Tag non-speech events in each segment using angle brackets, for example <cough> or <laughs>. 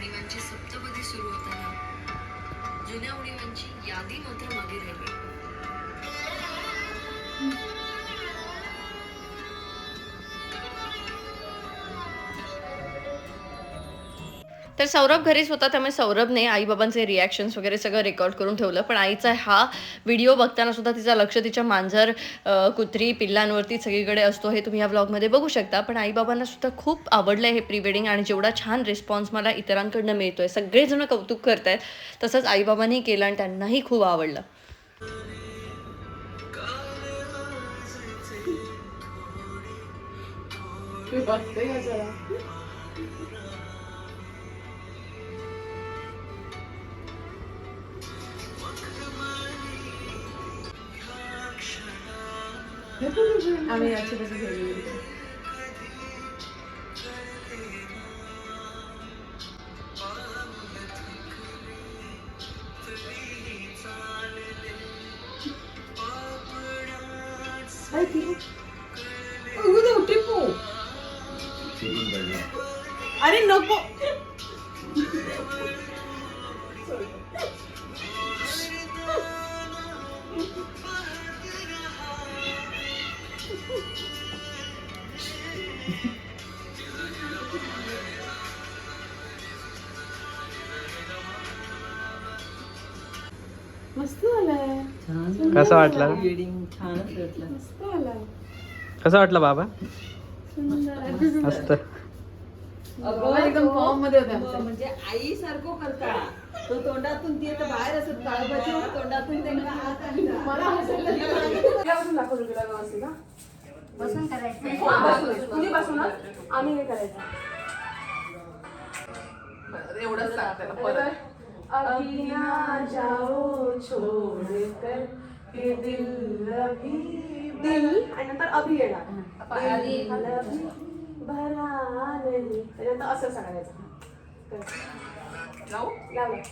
उडीवांची सप्तपदी सुरू होताना जुन्या उडीवांची यादी मात्र मागे राहिली. तर सौरभ घरीच होता त्यामुळे सौरभने आईबाबांचे रिॲक्शन्स वगैरे सगळं रेकॉर्ड करून ठेवलं. पण आईचा हा व्हिडिओ बघताना सुद्धा तिचं लक्ष तिच्या मांजर कुत्री पिल्लांवरती सगळीकडे असतो हे तुम्ही या ब्लॉगमध्ये बघू शकता. पण आईबाबांना सुद्धा खूप आवडलं हे प्री वेडिंग आणि जेवढा छान रिस्पॉन्स मला इतरांकडनं मिळतोय. सगळेजण कौतुक करतायत तसंच आईबाबांनी केलं आणि त्यांनाही खूप आवडलं. आम्ही याची कशी ठेवली अरे नको. मस्त झालंय. कसं वाटलं? मस्त झालंय. कसं वाटलं बाबा? मस्त. एकदम फॉर्ममध्ये म्हणजे आई सारखं करता. तो तोंडातून ती आता बाहेर असत काळबाची तोंडातून त्यांना हात आणला. मला हसायला लागलं. दाखवलं तुला व्यवस्थित? बसून. तुम्ही बसूनच आम्ही हे करायचं. एवढंच सांगते परत. अभी ना जाओ छोड़ कर ये दिल अभी दिल? आणि नंतर अभी येणार. दिल अभी भरा नहीं. त्याच्यानंतर असं सांगायचं. लावू? लावलं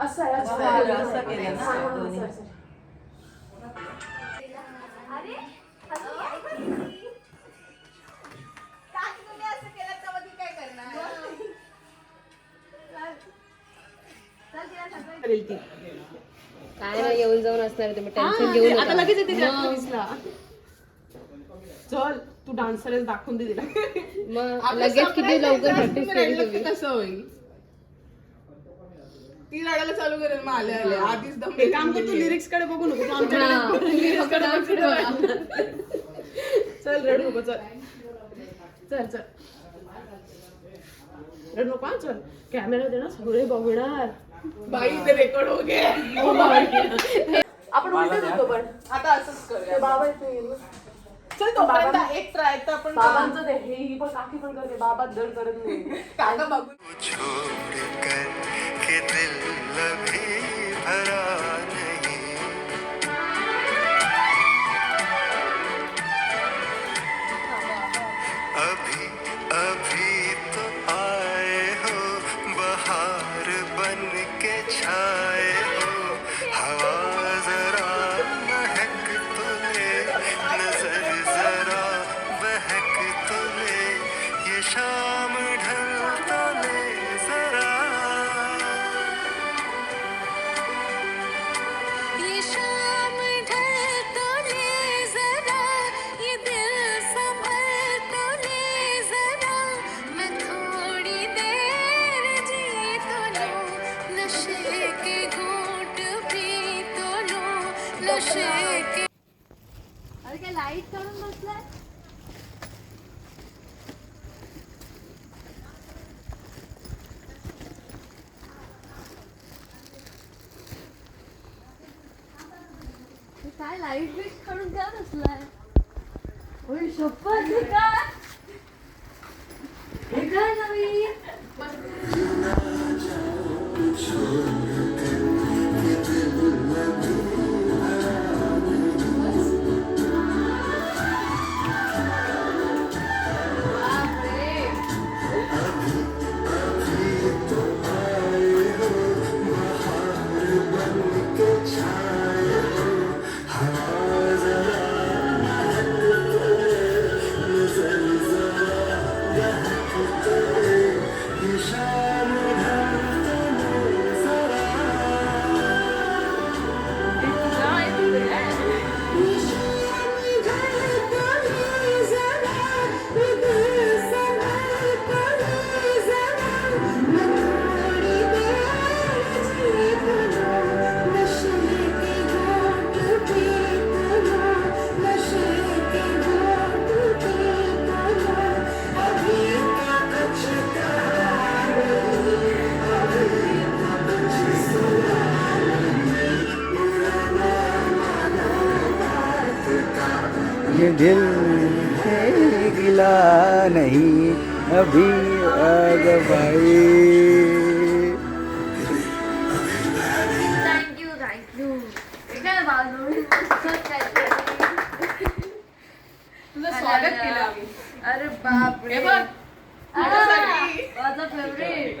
असं आहे असं आहे. असं केलं ना असं, असं. काय नाही येऊन जाऊन असणार तुम्ही? टेन्शन घेऊ आता लगेच येते ते. चल तू डान्सर दाखवून दे तिला. मग लगेच किती लवकर प्रॅक्टिस केली तुम्ही? कसं होईल? ती रडायला चालू करेल मग आले आले आधीच दम हे काम कर तू लिरिक्सकडे बघू नको तू आमच्याकडे lyrics कडे बघ. <laughs> चल रडू नको चल. चल चल. रडू नको हा, चल. कॅमेरा दे ना सगळे बघणार. बाई ते रेकॉर्ड हो गे आपण उलटच होतो पण आता असंच करूया. ते बाबा. चल तोपर्यंत एक ट्राय तर आपण बाबांचं ते हे ही पण काकी पण करते बाबा दड करत नाही. काका बघू. छोड़ कर के दिल अभी भरा. काय लाइट दिल से गिला नहीं अभी आग भाई। स्वागत केलं अरे बाप रे। माझा फेवरेट।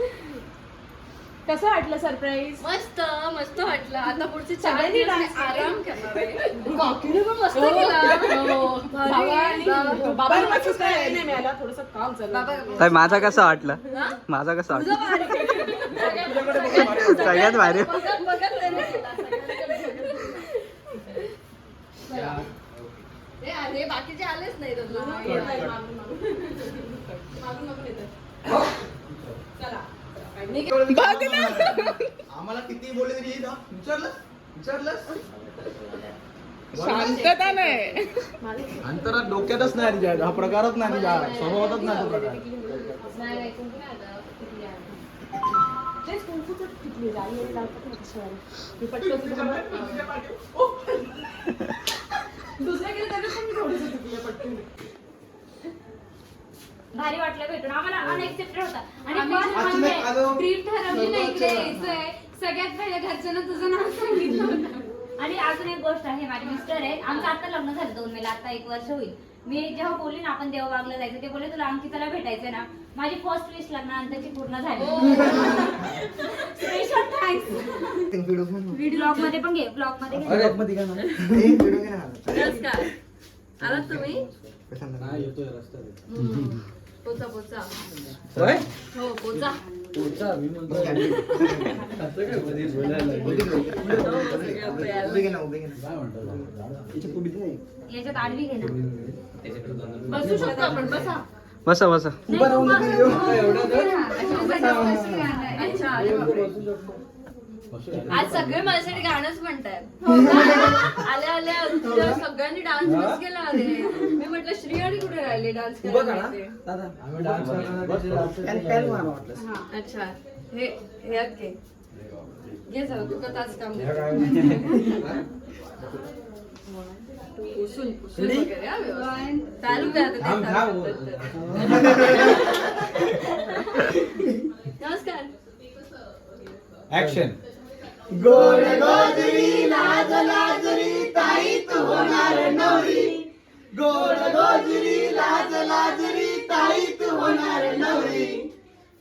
कसं वाटलं सरप्राईज मस्त मस्त वाटलं. आता पुढचे चार सगळ्यांनी दिवस मी dance केले. आराम करणार आहे. <laughs> काकीने पण मस्त केला. बाबा आणि- बाबांना मॅसेज काय? नाही मिळाला. थोडंसं काम चालू बाबा आहे. ताई माझा कसा वाटला? माझा कसा वाटला? सगळ्यात भारी. बघत बघत त्याने केला, सगळ्यांकडे बघत. हे आले बाकीचे आलेच नाही येत. मागून, मागून येत आहे. चला आम्हाला किती बोलले तरी विचारलं विचारलं शांतता नाही. अंतरात डोक्यातच नाही हा प्रकारच नाही तिच्या स्वभावातच नाही तो प्रकार. ना दुसऱ्या गेलं त्याच्यात पण मी थोडंसं चुकले पटकन भारी वाटलं भेटून. आम्हाला अनएक्सेप्टेड होता. आणि आम्ही- म्हणजे ट्रिप ठरवली ना इकडे. यायचंय. सगळ्यात पहिल्या घरच्यांना तुझं नाव सांगितलं होतं. आणि अजून एक गोष्ट आहे माझे मिस्टर आहेत. आमचं आता लग्न झालं दोन मेला आता एक वर्ष होईल. मी जेव्हा बोलली ना आपण देवबागला जायचं ते बोलले तुला अंकिताला भेटायचंय ना. माझी फर्स्ट लिस्ट लग्नानंतरची पूर्ण झाली. स्पेशल थँक्स ब्लॉगमध्ये पण घे. ब्लॉगमध्ये घे. <laughs> नमस्कार. आलात तुम्ही? पोचा पोचा. होय? हो पोचा. याच्यात आडवी घे ना. बसू शकतो आपण बसा. बसा बसा. नाही, तू बस. अच्छा अरे बापरे. आज सगळे माझ्यासाठी गाणंच म्हणतायत. <laughs> आले आले तुझ्या सगळ्यांनी डान्स मिस केला अरे मी म्हटलं श्री डान्स? अच्छा. हे हे घे. जाऊ तू का तास काम दे. <laughs> पुसून पुसून वगैरे हा व्यवस्थित. चालू द्या आता ते चालू <laughs> नमस्कार. ऍक्शन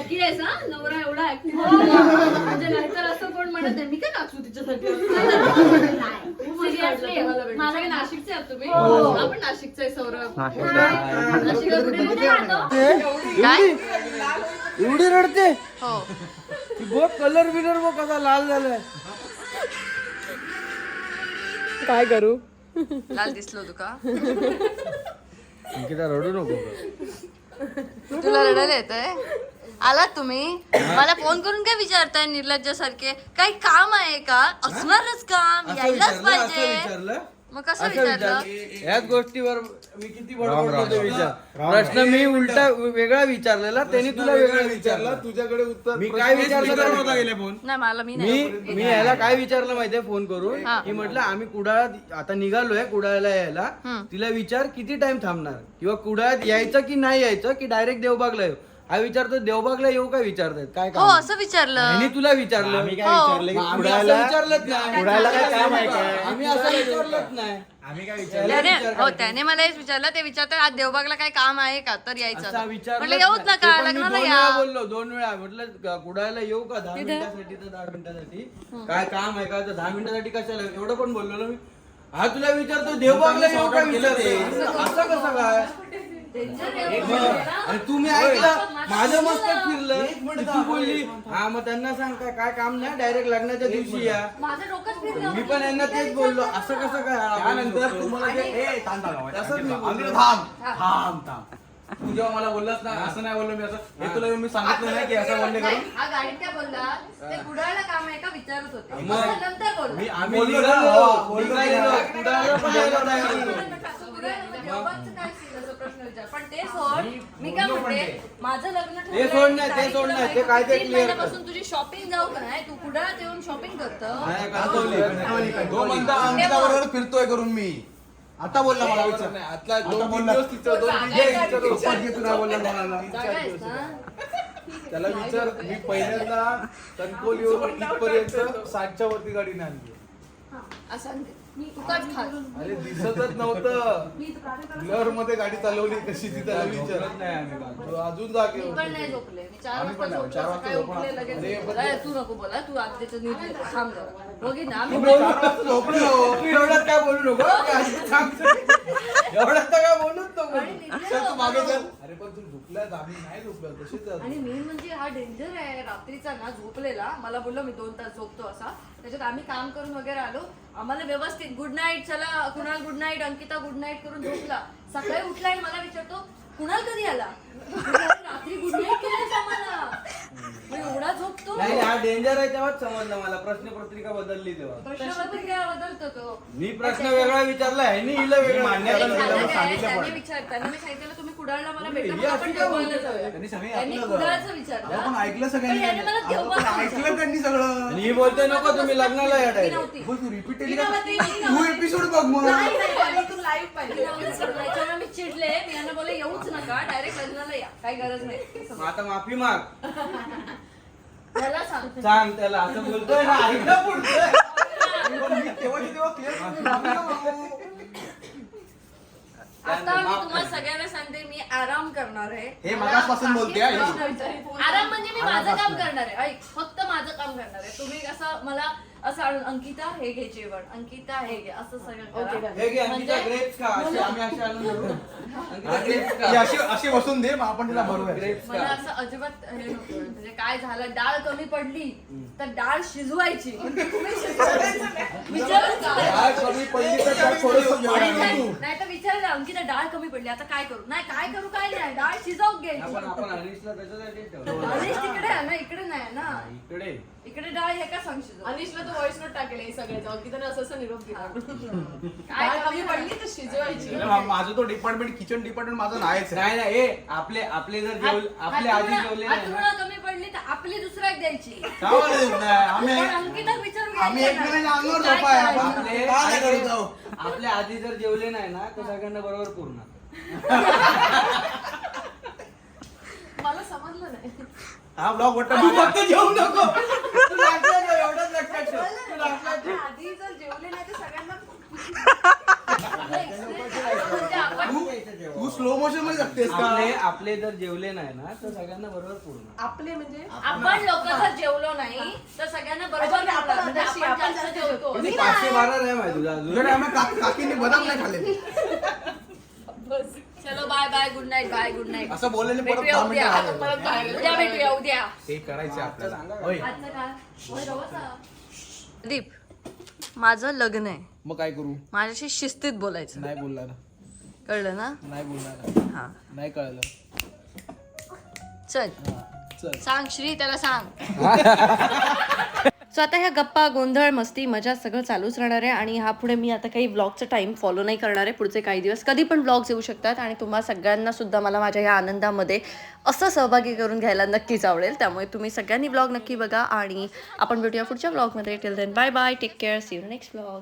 लकी आहेस हा? नवरा एवढा ऍक्टिव्ह म्हणजे नाहीतर असं कोण म्हणत नाही मी काय नाचू तिच्यासाठी? Seriously, मला काय नाशिकचे आहात तुम्ही. हो. आपण नाशिकचे आहे सौरभ. नाशिकला कुठे कुठे राहतो काय? एवढी रडते. हो. कलर बिलर बघ कसा लाल झालाय. काय करू? लाल दिसलो तुका अंकिता रडू नको. तुला रडायला येत आहे आलात तुम्ही? मला फोन करून काय विचारताय निर्लज्जासारखे? काही काम आहे का? असणारच काम यायलाच पाहिजे. मग कसं विचारलं? याच गोष्टीवर मी किती विचार. प्रश्न मी उलटा वेगळा विचारलेला त्यांनी तुला वेगळा विचारला. तुझ्याकडे उत्तर मी काय विचारलं नव्हता गेले फोन. नाही मला मी मी नाही मी याला काय विचारलं माहितीये फोन करून? हा. की म्हटलं आम्ही कुडाळात आता निघालोय कुडाळला यायला. हम्म. तिला विचार किती टाइम थांबणार? किंवा कुडाळात यायचं की नाही यायचं की डायरेक्ट देवबागला येऊ? हा विचारतो देवबागला येऊ काय विचारतायत काय हो काम? असं विचारलं. यांनी तुला विचारलं. आम्ही काय हो. विचारलं की मग आम्ही असं विचारलंच नाही. कुडाळला काय काम आहे? काय? आम्ही असं विचारलंच नाही. आम्ही काय त्याने हो त्याने मला हेच विचारलं. ते विचारतात आज देवबागला काय काम आहे का? तर असा यायचं विचार म्हटलं येऊच नका लग्नाला या. बोललो दोन वेळा. म्हटलं क- कुडाळला येऊ का? दहा मिनिटासाठी तर दहा मिनिटासाठी. काय काम आहे का? तर दहा मिनिटासाठी कशाला? एवढं पण बोललो ना मी. हा तुला विचारतो देवबागला येऊ का विचारते असं कसं काय? आणि तुम्ही ऐकलं? माझं मस्तक फिरलं. तू बोलली? हा मग त्यांना सांग काय काय काम नाही डायरेक्ट लग्नाच्या दिवशी या. माझं डोकंच फिरलं. मी पण यांना तेच बोललो. असं कसं काय त्यानंतर तुम्हाला जे ए थांब थांब थांब. तसंच मी आम्ही थांब थांब थांब. तू जेव्हा मला बोललास ना असं नाही बोललो मी असं हे तुला मी सांगितलं नाही की असं बोलले नाही, करून. हा गाडीत काय बोलला ते कुडाळला काम आहे का विचारत होते. मग- असं नंतर बोलला. मी आम्ही बोललो ना, निघालो, हो, बोललो निघालो, ना. कुडाळला पण काय असं प्रश्न विचार. पण ते सोड. मी काय म्हणते माझं लग्न ते सोड नाही, ते सोड नाही, ते काय ते तीन clear कर. महिन्यापासून तुझी शॉपिंग जाऊ का नाही? तू कुडाळात येऊन शॉपिंग करतो. नाही, कातवली. तो म्हणता अंकिता बरोबर फिरतोय करून मी. आता बोलला मला विचार. नाही, आता आता दोन बोलला. दिवस तिचं दोन ये, विचार, पप्पा घे तुला बोलला मला त्याला विचार मी पहिल्यांदा कणकोलीवरून इथपर्यंत सातच्या वरती गाडी नाही आणली. असं अरे दिसतच नव्हतं. ब्लरमध्ये गाडी चालवली कशी ती. तो अजून जागे पण नाही. झोपले. मी चार वाजता वाजता तू नको बोला तू आजच्या नीट. थांब <laughs> एवढ्यात काय बोलू नको? एवढ्यात तर काय बोलूच तू मागे तू झोपलास आम्ही नाही झोपलो. तशीच. आणि मेन म्हणजे हा डेंजर आहे रात्रीचा ना झोपलेला. मला बोललो मी दोन तास झोपतो असा. त्याच्यात आम्ही काम करून वगैरे आलो. आम्हाला व्यवस्थित गुड नाईट चला Kunal good night Ankita good night करून झोपला. सकाळी उठला आणि मला विचारतो कुणाल कधी आला? रात्री गुड नाईट केलं आम्हाला. मग एवढा झोपतो. नाही हा डेंजर आहे तेव्हाच समजलं मला. प्रश्न पत्रिका बदलली तेव्हा. प्रश्नपत्रिका बदलतो तो. मी प्रश्न वेगळा विचारला आहे नि हिला वेगळा मान्य त्याने? सांगितलं पण. मी सांगितलं तुम्ही कुडाळला मला भेटा हे आपण काय? जाऊया. त्यांनी ऐकलं कुडाळचं अहो, विचारलं पण ऐकलं पण सगळ्यांनी याने मला ऐकलं त्यांनी सगळं. आणि ही बोलते नको तुम्ही लग्नाला या मी डायरेक्ट नव्हती. बोल तू रिपीट मी नव्हती, मी तू. एपिसोड बघ मग नाही, नाही, नाही, तू live पाहिजे. मी चिडले. मी यांना बोलले येऊच नका. डायरेक्ट लग्नाला या काही गरज नाही. मग आता माफी माग. सांग सांग त्याला असं बोलतोय ना ऐकलं पुढचं तेव्हा आता मी तुम्हाला सगळ्यांना सांगते मी आराम करणार आहे. हे मला मगासपासून बोलते, हा, ही. आराम म्हणजे मी माझं काम करणार आहे. ऐक फक्त माझं काम करणार आहे. तुम्ही असं मला असं आणून, अंकिता हे घे जेवण. अंकिता हे घे. असं सगळं करा. हे घे अंकिता म्हणजे- ग्रेप्स खा. असे आम्ही असे आणून देऊ. अंकिता ग्रेप्स खा. अशी अशी बसून दे मग आपण तिला भरूया मला असं अजिबात हे नको. म्हणजे काय झालं? डाळ कमी पडली तर डाळ शिजवायची. म्हणजे तुम्ही शिजवायचं नाही. विचारच का? काय कमी पडली तर त्यात थोडंसं आणि जेवण नाही तू नाही तर विचारलं अंकिता डाळ कमी पडली आता काय करू? नाही काय करू काय नाही. डाळ शिजवून घ्यायची आपण आपण अनिशला त्याच्यासाठी ठेवलं. अनिश तिकडे आहे ना इकडे नाही ना. इकडे. इकडे डाळ हे का सांग शिजव अनिशला तो व्हॉइस नोट टाकेल हे अंकिताने असं असं निरोप दिला काय डाळ कमी कमी पडली तर शिजवायची माझं तो डिपार्टमेंट किचन डिपार्टमेंट माझं नाहीच आहे. नाही नाही ए आपले आपले जर जेवले आपले आधी जेवले नाही ना हातरुणा कमी पडली तर आपली दुसरा एक द्यायची का नाही? आम्ही पण अंकिता विचारून आम्ही घ्यायचं ना. एकमेकांच्या अंगावर काय झोपाय करायचं? आपण आपले का नाही करत जाऊ? आपले आधी जर जेवले नाही ना तर सगळ्यांना बरोबर पूर्ण <laughs> मला समजलं नाही हा ब्लॉग वाटत तू फक्त जेवू नको. तू लक्षात ठेव, एवढंच लक्षात ठेव. तू लक्षात ठेव. आधी जर जेवले नाही तर सगळ्यांना म्हणजे आपण तू स्लो मोशनमध्ये जगतेस का? आपले आपले जर जेवले नाही ना तर सगळ्यांना बरोबर पूर्ण. आपले म्हणजे? आपण लोक जर जेवलो नाही तर सगळ्यांना बरोबर आपण. म्हणजे आपण आपण जास्त जास्त जेवतो. किती पाचशे बारा नाही माहिती तुझा तुझ्या आम्ही का- काकींनी बदाम नाही खाल्ले चलो bye bye good night bye good night असं बोललेले परत भेटूया दहा उद्या. मिनिटं परत बाहेर. उद्या भेटूया उद्या. ते करायचे आपल्याला. होय. दीप माझं लग्न आहे. मग काय करू? माझ्याशी शिस्तीत बोलायचं. नाही बोलणार. कळलं ना? नाही बोलणार. हा. नाही कळलं. चल. हा, चल. सांग श्री त्याला सांग. <laughs> सो आता ह्या गप्पा गोंधळ मस्ती मजा सगळं चालूच राहणार आहे आणि हा पुढे मी आता काही व्लॉगचं टाईम फॉलो नाही करणार आहे. पुढचे काही दिवस कधी पण ब्लॉग्स येऊ शकतात आणि तुम्हा सगळ्यांना सुद्धा मला माझ्या ह्या आनंदामध्ये असं सहभागी करून घ्यायला नक्कीच आवडेल. त्यामुळे तुम्ही सगळ्यांनी ब्लॉग नक्की बघा आणि आपण भेटूया पुढच्या ब्लॉगमध्ये till then bye bye take care see you next blog